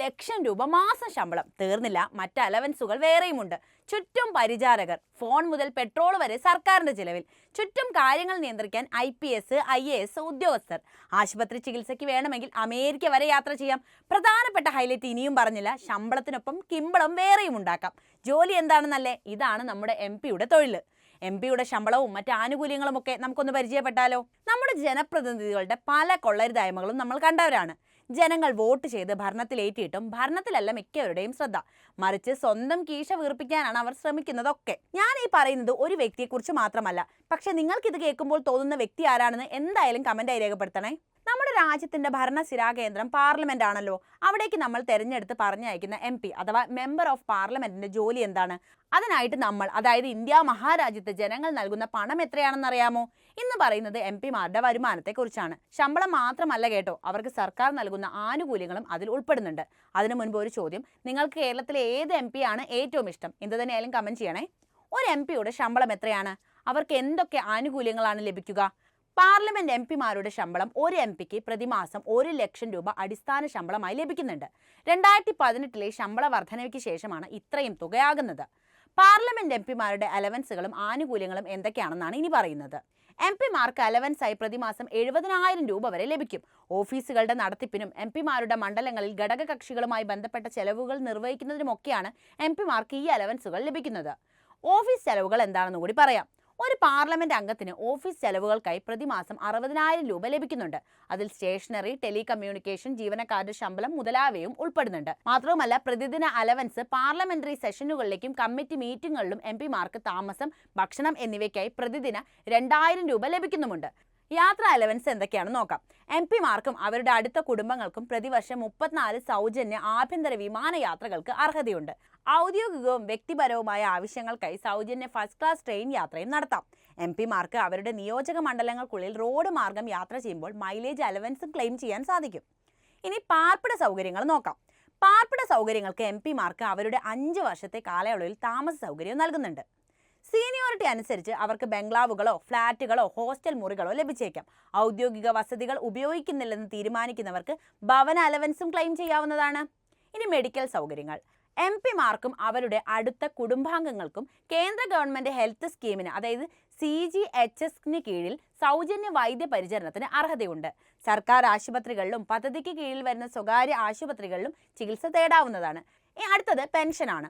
ലക്ഷം രൂപ മാസം ശമ്പളം. തീർന്നില്ല. മറ്റ് അലവൻസുകൾ വേറെയുമുണ്ട്. ചുറ്റും പരിചാരകർ. ഫോൺ മുതൽ പെട്രോൾ വരെ സർക്കാരിന്റെ ചിലവിൽ. ചുറ്റും കാര്യങ്ങൾ നിയന്ത്രിക്കാൻ I P S I A S ഉദ്യോഗസ്ഥർ. ആശുപത്രി ചികിത്സയ്ക്ക് വേണമെങ്കിൽ അമേരിക്ക വരെ യാത്ര ചെയ്യാം. പ്രധാനപ്പെട്ട ഹൈലൈറ്റ് ഇനിയും പറഞ്ഞില്ല. ശമ്പളത്തിനൊപ്പം കിമ്പളം വേറെയും ഉണ്ടാക്കാം. ജോലി എന്താണെന്നല്ലേ? ഇതാണ് നമ്മുടെ എം പിയുടെ തൊഴിൽ. എം പിയുടെ ശമ്പളവും മറ്റ് ആനുകൂല്യങ്ങളും ഒക്കെ നമുക്കൊന്ന് പരിചയപ്പെട്ടാലോ? നമ്മുടെ ജനപ്രതിനിധികളുടെ പല കൊള്ളരുതായ്മകളും നമ്മൾ കണ്ടവരാണ്. ജനങ്ങൾ വോട്ട് ചെയ്ത് ഭരണത്തിലേറ്റിയിട്ടും ഭരണത്തിലല്ല മിക്കവരുടെയും ശ്രദ്ധ. മറിച്ച് സ്വന്തം കീശ വീർപ്പിക്കാനാണ് അവർ ശ്രമിക്കുന്നതൊക്കെ. ഞാൻ ഈ പറയുന്നത് ഒരു വ്യക്തിയെക്കുറിച്ച് മാത്രമല്ല. പക്ഷെ നിങ്ങൾക്കിത് കേൾക്കുമ്പോൾ തോന്നുന്ന വ്യക്തി ആരാണെന്ന് എന്തായാലും കമന്റായി രേഖപ്പെടുത്തണേ. നമ്മുടെ രാജ്യത്തിന്റെ ഭരണസിരാ കേന്ദ്രം പാർലമെന്റ് ആണല്ലോ. അവിടേക്ക് നമ്മൾ തെരഞ്ഞെടുത്ത് പറഞ്ഞയക്കുന്ന എം പി അഥവാ മെമ്പർ ഓഫ് പാർലമെന്റിന്റെ ജോലി എന്താണ്? അതിനായിട്ട് നമ്മൾ അതായത് ഇന്ത്യ മഹാരാജ്യത്തെ ജനങ്ങൾ നൽകുന്ന പണം എത്രയാണെന്ന് അറിയാമോ ഇന്ന് പറയുന്നത് എം പിമാരുടെ വരുമാനത്തെക്കുറിച്ചാണ്. ശമ്പളം മാത്രമല്ല കേട്ടോ അവർക്ക് സർക്കാർ നൽകുന്ന ആനുകൂല്യങ്ങളും അതിൽ ഉൾപ്പെടുന്നുണ്ട്. അതിനു മുൻപ് ഒരു ചോദ്യം നിങ്ങൾക്ക് കേരളത്തിലെ ഏത് എം ആണ് ഏറ്റവും ഇഷ്ടം? എന്ത് തന്നെയായാലും കമന്റ് ചെയ്യണേ. ഒരു എം പിയുടെ ശമ്പളം എത്രയാണ്? അവർക്ക് എന്തൊക്കെ ആനുകൂല്യങ്ങളാണ് ലഭിക്കുക? പാർലമെന്റ് എം പിമാരുടെ ശമ്പളം ഒരു എം പിക്ക് പ്രതിമാസം ഒരു ലക്ഷം രൂപ അടിസ്ഥാന ശമ്പളമായി ലഭിക്കുന്നുണ്ട്. രണ്ടായിരത്തി പതിനെട്ടിലെ ശമ്പള വർധനയ്ക്ക് ശേഷമാണ് ഇത്രയും തുകയാകുന്നത്. പാർലമെന്റ് എം പിമാരുടെ അലവൻസുകളും ആനുകൂല്യങ്ങളും എന്തൊക്കെയാണെന്നാണ് ഇനി പറയുന്നത്. എം പിമാർക്ക് അലവൻസായി പ്രതിമാസം എഴുപതിനായിരം രൂപ വരെ ലഭിക്കും. ഓഫീസുകളുടെ നടത്തിപ്പിനും എം പിമാരുടെ മണ്ഡലങ്ങളിൽ ഘടകകക്ഷികളുമായി ബന്ധപ്പെട്ട ചെലവുകൾ നിർവഹിക്കുന്നതിനുമൊക്കെയാണ് എം പിമാർക്ക് ഈ അലവൻസുകൾ ലഭിക്കുന്നത്. ഓഫീസ് ചെലവുകൾ എന്താണെന്ന് കൂടി പറയാം. ഒരു പാർലമെന്റ് അംഗത്തിന് ഓഫീസ് ചെലവുകൾക്കായി പ്രതിമാസം അറുപതിനായിരം രൂപ ലഭിക്കുന്നുണ്ട്. അതിൽ സ്റ്റേഷനറി ടെലികമ്മ്യൂണിക്കേഷൻ ജീവനക്കാരുടെ ശമ്പളം മുതലായവയും ഉൾപ്പെടുന്നുണ്ട്. മാത്രവുമല്ല പ്രതിദിന അലവൻസ് പാർലമെന്ററി സെഷനുകളിലേക്കും കമ്മിറ്റി മീറ്റിംഗുകളിലും എം പിമാർക്ക് താമസം ഭക്ഷണം എന്നിവയ്ക്കായി പ്രതിദിന രണ്ടായിരം രൂപ ലഭിക്കുന്നുമുണ്ട്. യാത്രാ അലവൻസ് എന്തൊക്കെയാണെന്ന് നോക്കാം. എം പിമാർക്കും അവരുടെ അടുത്ത കുടുംബങ്ങൾക്കും പ്രതിവർഷം മുപ്പത്തിനാല് സൗജന്യ ആഭ്യന്തര വിമാനയാത്രകൾക്ക് അർഹതയുണ്ട്. ഔദ്യോഗികവും വ്യക്തിപരവുമായ ആവശ്യങ്ങൾക്കായി സൗജന്യ ഫസ്റ്റ് ക്ലാസ് ട്രെയിൻ യാത്രയും നടത്താം. എം പിമാർക്ക് അവരുടെ നിയോജക മണ്ഡലങ്ങൾക്കുള്ളിൽ റോഡ് മാർഗം യാത്ര ചെയ്യുമ്പോൾ മൈലേജ് അലവൻസും ക്ലെയിം ചെയ്യാൻ സാധിക്കും. ഇനി പാർപ്പിട സൗകര്യങ്ങൾ നോക്കാം. പാർപ്പിട സൗകര്യങ്ങൾക്ക് എം പിമാർക്ക് അവരുടെ അഞ്ച് വർഷത്തെ കാലയളവിൽ താമസ സൗകര്യം നൽകുന്നുണ്ട്. സീനിയോറിറ്റി അനുസരിച്ച് അവർക്ക് ബംഗ്ലാവുകളോ ഫ്ളാറ്റുകളോ ഹോസ്റ്റൽ മുറികളോ ലഭിച്ചേക്കാം. ഔദ്യോഗിക വസതികൾ ഉപയോഗിക്കുന്നില്ലെന്ന് തീരുമാനിക്കുന്നവർക്ക് ഭവന അലവൻസും ക്ലെയിം ചെയ്യാവുന്നതാണ്. ഇനി മെഡിക്കൽ സൗകര്യങ്ങൾ. എം പിമാർക്കും അവരുടെ അടുത്ത കുടുംബാംഗങ്ങൾക്കും കേന്ദ്ര ഗവൺമെന്റ് ഹെൽത്ത് സ്കീമിന് അതായത് സി ജി എച്ച് എസിന് കീഴിൽ സൗജന്യ വൈദ്യ പരിചരണത്തിന് അർഹതയുണ്ട്. സർക്കാർ ആശുപത്രികളിലും പദ്ധതിക്ക് കീഴിൽ വരുന്ന സ്വകാര്യ ആശുപത്രികളിലും ചികിത്സ തേടാവുന്നതാണ്. അടുത്തത് പെൻഷനാണ്.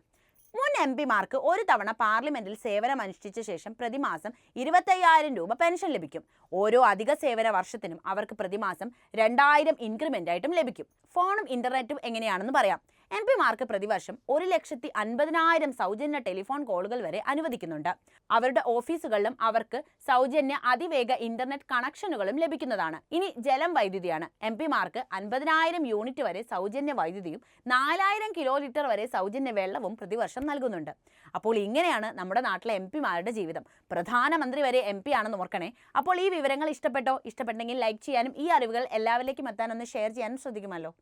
മുൻ എം പിമാർക്ക് ഒരു തവണ പാർലമെന്റിൽ സേവനം അനുഷ്ഠിച്ച ശേഷം പ്രതിമാസം ഇരുപത്തയ്യായിരം രൂപ പെൻഷൻ ലഭിക്കും. ഓരോ അധിക സേവന വർഷത്തിനും അവർക്ക് പ്രതിമാസം രണ്ടായിരം ഇൻക്രിമെന്റ് ആയിട്ടും ലഭിക്കും. ഫോണും ഇന്റർനെറ്റും എങ്ങനെയാണെന്ന് പറയാം. എം പിമാർക്ക് പ്രതിവർഷം ഒരു ലക്ഷത്തി അൻപതിനായിരം സൗജന്യ ടെലിഫോൺ കോളുകൾ വരെ അനുവദിക്കുന്നുണ്ട്. അവരുടെ ഓഫീസുകളിലും അവർക്ക് സൗജന്യ അതിവേഗ ഇന്റർനെറ്റ് കണക്ഷനുകളും ലഭിക്കുന്നതാണ്. ഇനി ജലം വൈദ്യുതിയാണ്. എം പിമാർക്ക് അൻപതിനായിരം യൂണിറ്റ് വരെ സൗജന്യ വൈദ്യുതിയും നാലായിരം കിലോ ലിറ്റർ വരെ സൗജന്യ വെള്ളവും പ്രതിവർഷം നൽകുന്നുണ്ട്. അപ്പോൾ ഇങ്ങനെയാണ് നമ്മുടെ നാട്ടിലെ എം പിമാരുടെ ജീവിതം. പ്രധാനമന്ത്രി വരെ എം പി ആണെന്ന് ഓർക്കണേ. അപ്പോൾ ഈ വിവരങ്ങൾ ഇഷ്ടപ്പെട്ടോ? ഇഷ്ടപ്പെട്ടെങ്കിൽ ലൈക്ക് ചെയ്യാനും ഈ അറിവുകൾ എല്ലാവരിലേക്കും എത്താനൊന്ന് ഷെയർ ചെയ്യാനും ശ്രദ്ധിക്കുമല്ലോ.